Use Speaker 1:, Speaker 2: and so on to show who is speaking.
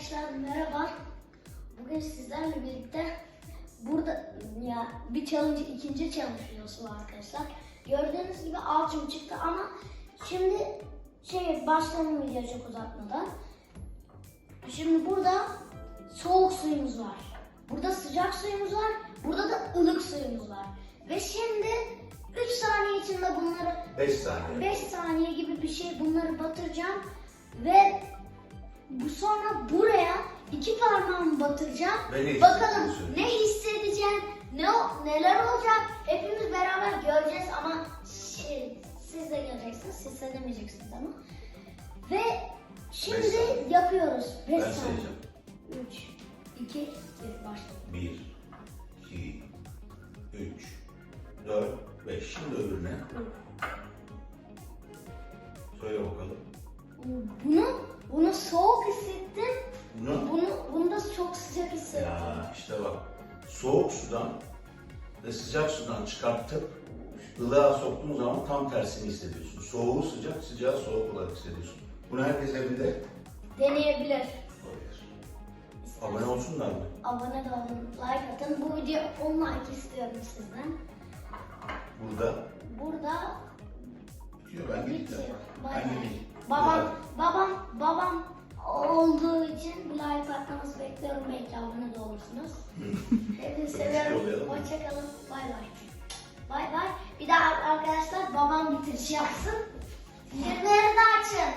Speaker 1: Arkadaşlar merhaba. Bugün sizlerle birlikte burada ya bir challenge ikinci challenge videosu var arkadaşlar. Gördüğünüz gibi alçım çıktı ama şimdi şey video çok uzatmadan. Şimdi burada soğuk suyumuz var. Burada sıcak suyumuz var. Burada da ılık suyumuz var. Ve şimdi 3 saniye içinde bunları
Speaker 2: 5 saniye.
Speaker 1: 5 saniye gibi bir şey bunları batıracağım ve bu sonra buraya iki parmağımı batıracağım.
Speaker 2: Ne
Speaker 1: Bakalım ne hissedeceğim, ne neler olacak hepimiz beraber göreceğiz ama şey, siz de göreceksiniz, siz hissedemeyeceksiniz ama. Ve şimdi
Speaker 2: Beş
Speaker 1: yapıyoruz. 5
Speaker 2: Ben
Speaker 1: saniye.
Speaker 2: sayacağım.
Speaker 1: 3, 2, 1 başla.
Speaker 2: 1, 2, 3, 4, 5. Şimdi öbürüne. Söyle bakalım.
Speaker 1: Bunu, bunu soğuk hissettim.
Speaker 2: Bunu
Speaker 1: çok sıcak hissettim.
Speaker 2: ya işte bak soğuk sudan ve sıcak sudan çıkartıp ılığa soktuğun zaman tam tersini hissediyorsun. Soğuğu sıcak, sıcağı soğuk olarak hissediyorsun. Bunu herkes evinde
Speaker 1: Deneyebilir.
Speaker 2: olabilir. Abone olsunlar mı?
Speaker 1: Abone de olun, like atın. Bu video 10 like istiyorum sizden.
Speaker 2: Burada
Speaker 1: Burada
Speaker 2: bitiyor. Ben de
Speaker 1: bitiyor.
Speaker 2: gideceğim.
Speaker 1: Bay
Speaker 2: Ben de
Speaker 1: bay.
Speaker 2: gideyim.
Speaker 1: Babam, babam, babam atmanızı bekliyorum. Belki abone de olursunuz. Hepinizi seviyorum. Hoşçakalın. Bay bay. Bay bay. Bir daha arkadaşlar babam bitiriş yapsın. Bildirimleri de açın.